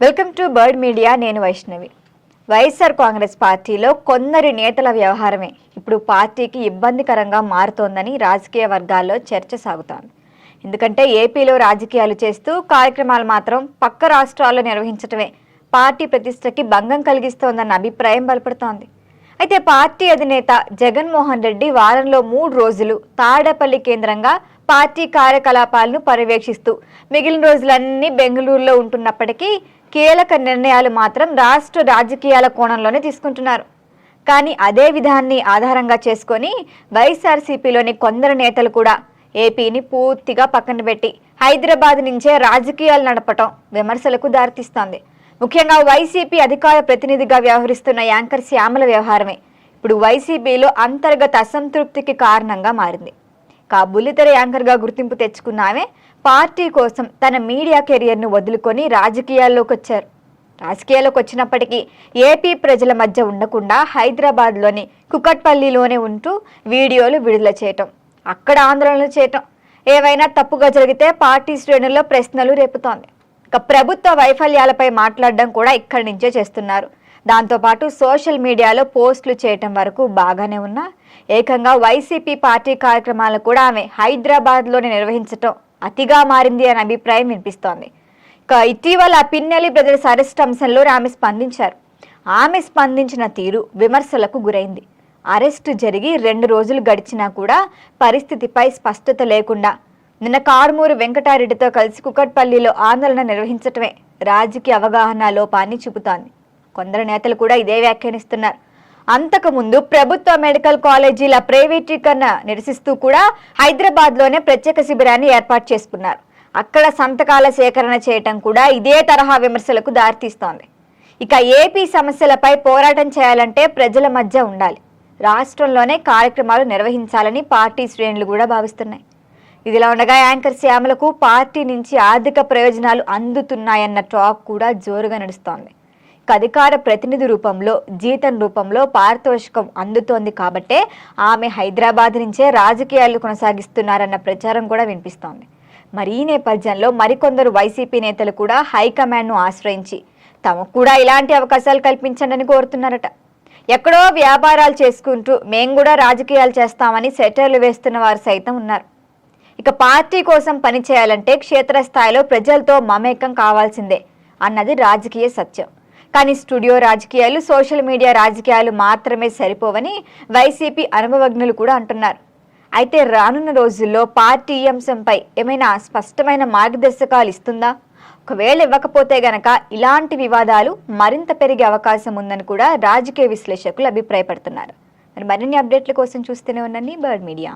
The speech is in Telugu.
వెల్కమ్ టు బర్డ్ మీడియా నేను వైష్ణవి. వైఎస్ఆర్ కాంగ్రెస్ పార్టీలో కొందరి నేతల వ్యవహారమే ఇప్పుడు పార్టీకి ఇబ్బందికరంగా మారుతోందని రాజకీయ వర్గాల్లో చర్చ సాగుతోంది. ఎందుకంటే ఏపీలో రాజకీయాలు చేస్తూ కార్యక్రమాలు మాత్రం పక్క రాష్ట్రాల్లో నిర్వహించటమే పార్టీ ప్రతిష్టకి భంగం కలిగిస్తోందన్న అభిప్రాయం బలపడుతోంది. అయితే పార్టీ అధినేత జగన్మోహన్ రెడ్డి వారంలో మూడు రోజులు తాడేపల్లి కేంద్రంగా పార్టీ కార్యకలాపాలను పర్యవేక్షిస్తూ మిగిలిన రోజులన్నీ బెంగళూరులో ఉంటున్నప్పటికీ కీలక నిర్ణయాలు మాత్రం రాష్ట్ర రాజకీయాల కోణంలోనే తీసుకుంటున్నారు. కానీ అదే విధాన్ని ఆధారంగా చేసుకొని వైఎస్ఆర్సీపీలోని కొందరు నేతలు కూడా ఏపీని పూర్తిగా పక్కన పెట్టి హైదరాబాద్ నుంచే రాజకీయాలు నడపటం విమర్శలకు దారితీస్తోంది. ముఖ్యంగా వైసీపీ అధికార ప్రతినిధిగా వ్యవహరిస్తున్న యాంకర్ శ్యామల వ్యవహారమే ఇప్పుడు వైసీపీలో అంతర్గత అసంతృప్తికి కారణంగా మారింది. కా బుల్లితెర యాంకర్గా గుర్తింపు తెచ్చుకున్న ఆమె పార్టీ కోసం తన మీడియా కెరియర్ను వదులుకొని రాజకీయాల్లోకి వచ్చారు రాజకీయాల్లోకి వచ్చినప్పటికీ ఏపీ ప్రజల మధ్య ఉండకుండా హైదరాబాద్లోని కుకట్పల్లిలోనే ఉంటూ వీడియోలు విడుదల చేయటం అక్కడ ఆందోళనలు చేయటం. ఏవైనా తప్పుగా జరిగితే పార్టీ శ్రేణుల్లో ప్రశ్నలు రేపుతోంది. ఇక ప్రభుత్వ వైఫల్యాలపై మాట్లాడడం కూడా ఇక్కడి నుంచే చేస్తున్నారు. దాంతోపాటు సోషల్ మీడియాలో పోస్టులు చేయటం వరకు బాగానే ఉన్నా ఏకంగా వైసీపీ పార్టీ కార్యక్రమాలను కూడా ఆమె హైదరాబాద్లోనే నిర్వహించటం అతిగా మారింది అనే అభిప్రాయం వినిపిస్తోంది. ఇక ఇటీవల పిన్నెలి బ్రదర్స్ అరెస్ట్ అంశంలో ఆమె స్పందించారు. ఆమె స్పందించిన తీరు విమర్శలకు గురైంది. అరెస్టు జరిగి రెండు రోజులు గడిచినా కూడా పరిస్థితిపై స్పష్టత లేకుండా నిన్న కారుమూరు వెంకటారెడ్డితో కలిసి కుకట్పల్లిలో ఆందోళన నిర్వహించటమే రాజకీయ అవగాహన లోపాన్ని చూపుతోంది. కొందరు నేతలు కూడా ఇదే వ్యాఖ్యానిస్తున్నారు. అంతకుముందు ప్రభుత్వ మెడికల్ కాలేజీల ప్రైవేటీకరణ నిరసిస్తూ కూడా హైదరాబాద్లోనే ప్రత్యేక శిబిరాన్ని ఏర్పాటు చేసుకున్నారు. అక్కడ సంతకాల సేకరణ చేయటం కూడా ఇదే తరహా విమర్శలకు దారితీస్తోంది. ఇక ఏపీ సమస్యలపై పోరాటం చేయాలంటే ప్రజల మధ్య ఉండాలి. రాష్ట్రంలోనే కార్యక్రమాలు నిర్వహించాలని పార్టీ శ్రేణులు కూడా భావిస్తున్నాయి. ఇదిలా ఉండగా యాంకర్ శ్యామలకు పార్టీ నుంచి ఆర్థిక ప్రయోజనాలు అందుతున్నాయన్న టాక్ కూడా జోరుగా నడుస్తోంది. అధికార ప్రతినిధి రూపంలో జీతం రూపంలో పారితోషికం అందుతోంది కాబట్టే ఆమె హైదరాబాద్ నుంచే రాజకీయాలు కొనసాగిస్తున్నారన్న ప్రచారం కూడా వినిపిస్తోంది. మరి ఈ నేపథ్యంలో మరికొందరు వైసీపీ నేతలు కూడా హైకమాండ్ను ఆశ్రయించి తమకు కూడా ఇలాంటి అవకాశాలు కల్పించండి కోరుతున్నారట. ఎక్కడో వ్యాపారాలు చేసుకుంటూ మేము కూడా రాజకీయాలు చేస్తామని సెటర్లు వేస్తున్న వారు సైతం ఉన్నారు. ఇక పార్టీ కోసం పనిచేయాలంటే క్షేత్రస్థాయిలో ప్రజలతో మమేకం కావాల్సిందే అన్నది రాజకీయ సత్యం. కానీ స్టూడియో రాజకీయాలు సోషల్ మీడియా రాజకీయాలు మాత్రమే సరిపోవని వైసీపీ అనుభవజ్ఞులు కూడా అంటున్నారు. అయితే రానున్న రోజుల్లో పార్టీ అంశంపై ఏమైనా స్పష్టమైన మార్గదర్శకాలు ఇస్తుందా? ఒకవేళ ఇవ్వకపోతే గనక ఇలాంటి వివాదాలు మరింత పెరిగే అవకాశం ఉందని కూడా రాజకీయ విశ్లేషకులు అభిప్రాయపడుతున్నారు. మరి మరిన్ని అప్డేట్ల కోసం చూస్తూనే ఉండండి బర్డ్ మీడియా.